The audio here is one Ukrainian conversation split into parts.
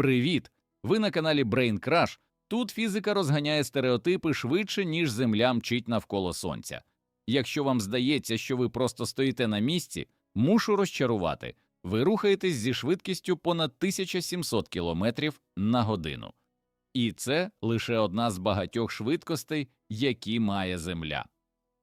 Привіт! Ви на каналі Brain Crash. Тут фізика розганяє стереотипи швидше, ніж Земля мчить навколо Сонця. Якщо вам здається, що ви просто стоїте на місці, мушу розчарувати. Ви рухаєтесь зі швидкістю понад 1700 км на годину. І це лише одна з багатьох швидкостей, які має Земля.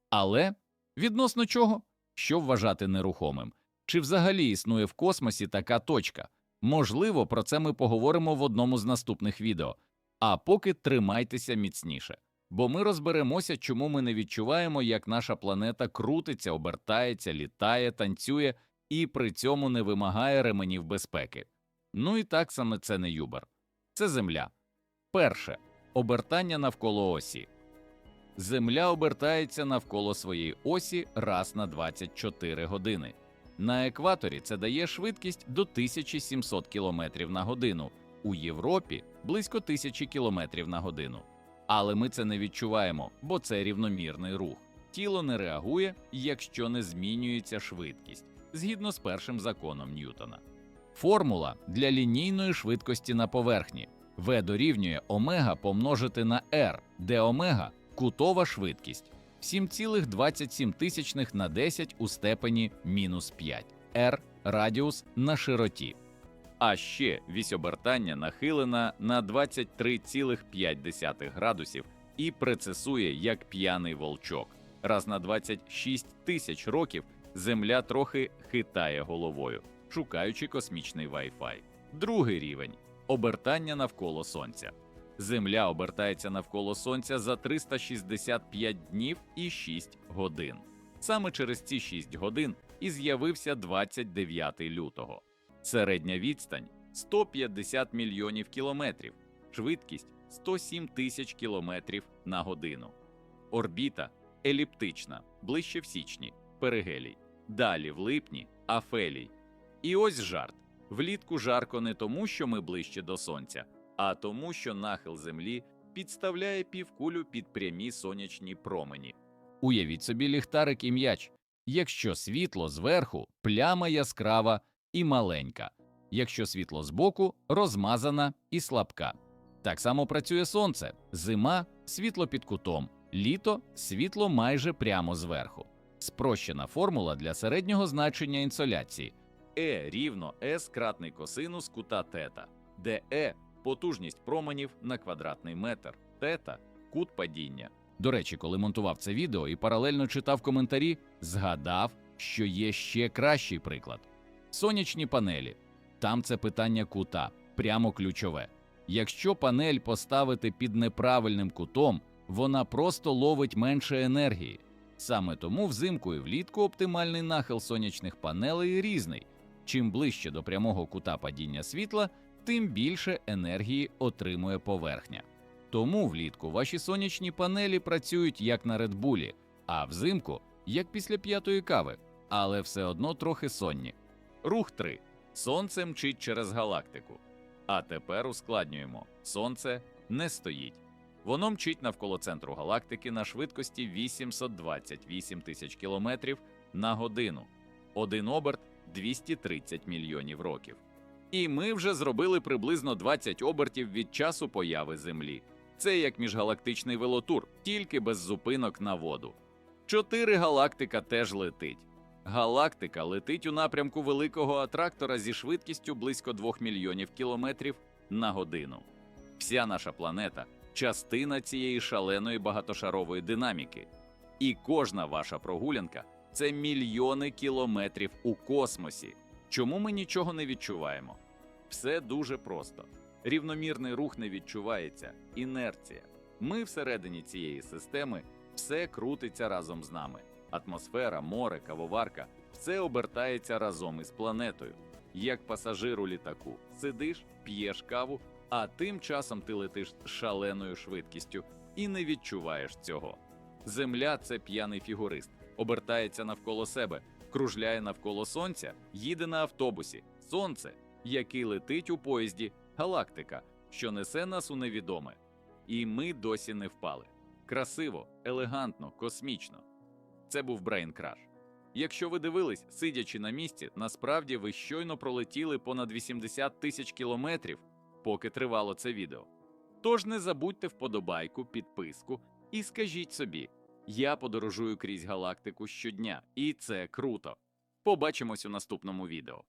Але відносно чого? Що вважати нерухомим? Чи взагалі існує в космосі така точка? Можливо, про це ми поговоримо в одному з наступних відео. А поки тримайтеся міцніше, бо ми розберемося, чому ми не відчуваємо, як наша планета крутиться, обертається, літає, танцює і при цьому не вимагає ременів безпеки. Ну і так саме це не Юбер. Це Земля. Перше обертання навколо осі. Земля обертається навколо своєї осі раз на 24 години. На екваторі це дає швидкість до 1700 км на годину, у Європі близько 1000 км на годину. Але ми це не відчуваємо, бо це рівномірний рух. Тіло не реагує, якщо не змінюється швидкість, згідно з першим законом Ньютона. Формула для лінійної швидкості на поверхні V дорівнює омега помножити на r, де омега кутова швидкість 7,27 на 10 у степені мінус 5, r радіус на широті. А ще вісь обертання нахилена на 23,5 градусів і прецесує як п'яний волчок. Раз на 26 тисяч років Земля трохи хитає головою, шукаючи космічний Wi-Fi. Другий рівень обертання навколо Сонця. Земля обертається навколо Сонця за 365 днів і 6 годин. Саме через ці 6 годин і з'явився 29 лютого. Середня відстань 150 мільйонів кілометрів, швидкість 107 тисяч кілометрів на годину. Орбіта еліптична, ближче в січні, перигелій, далі в липні, афелій. І ось жарт: влітку жарко не тому, що ми ближче до сонця, а тому, що нахил Землі підставляє півкулю під прямі сонячні промені. Уявіть собі ліхтарик і м'яч. Якщо світло зверху, пляма яскрава і маленька, якщо світло збоку, розмазана і слабка. Так само працює сонце, зима світло під кутом, літо світло майже прямо зверху. Спрощена формула для середнього значення інсоляції Е рівно С кратний косинус кута тета, де Е потужність променів на квадратний метр, тета кут падіння. До речі, коли монтував це відео і паралельно читав коментарі, згадав, що є ще кращий приклад: сонячні панелі. Там це питання кута, прямо ключове. Якщо панель поставити під неправильним кутом, вона просто ловить менше енергії. Саме тому взимку і влітку оптимальний нахил сонячних панелей різний. Чим ближче до прямого кута падіння світла, тим більше енергії отримує поверхня. Тому влітку ваші сонячні панелі працюють як на редбулі, а взимку як після п'ятої кави, але все одно трохи сонні. Рух 3. Сонце мчить через галактику. А тепер ускладнюємо: сонце не стоїть. Воно мчить навколо центру галактики на швидкості 828 тисяч кілометрів на годину. Один оберт 230 мільйонів років. І ми вже зробили приблизно 20 обертів від часу появи Землі. Це як міжгалактичний велотур, тільки без зупинок на воду. Чотири галактика теж летить. Галактика летить у напрямку великого атрактора зі швидкістю близько 2 мільйонів кілометрів на годину. Вся наша планета частина цієї шаленої багатошарової динаміки. І кожна ваша прогулянка це мільйони кілометрів у космосі. Чому ми нічого не відчуваємо? Все дуже просто. Рівномірний рух не відчувається, інерція. Ми всередині цієї системи все крутиться разом з нами. Атмосфера, море, кавоварка все обертається разом із планетою. Як пасажир у літаку, сидиш, п'єш каву, а тим часом ти летиш з шаленою швидкістю і не відчуваєш цього. Земля це п'яний фігурист, обертається навколо себе, кружляє навколо сонця, їде на автобусі. Сонце, який летить у поїзді, галактика, що несе нас у невідоме. І ми досі не впали. Красиво, елегантно, космічно. Це був Crash. Якщо ви дивились, сидячи на місці, насправді ви щойно пролетіли понад 80 тисяч кілометрів поки тривало це відео. Тож не забудьте вподобайку, підписку і скажіть собі: я подорожую крізь галактику щодня, і це круто. Побачимось у наступному відео.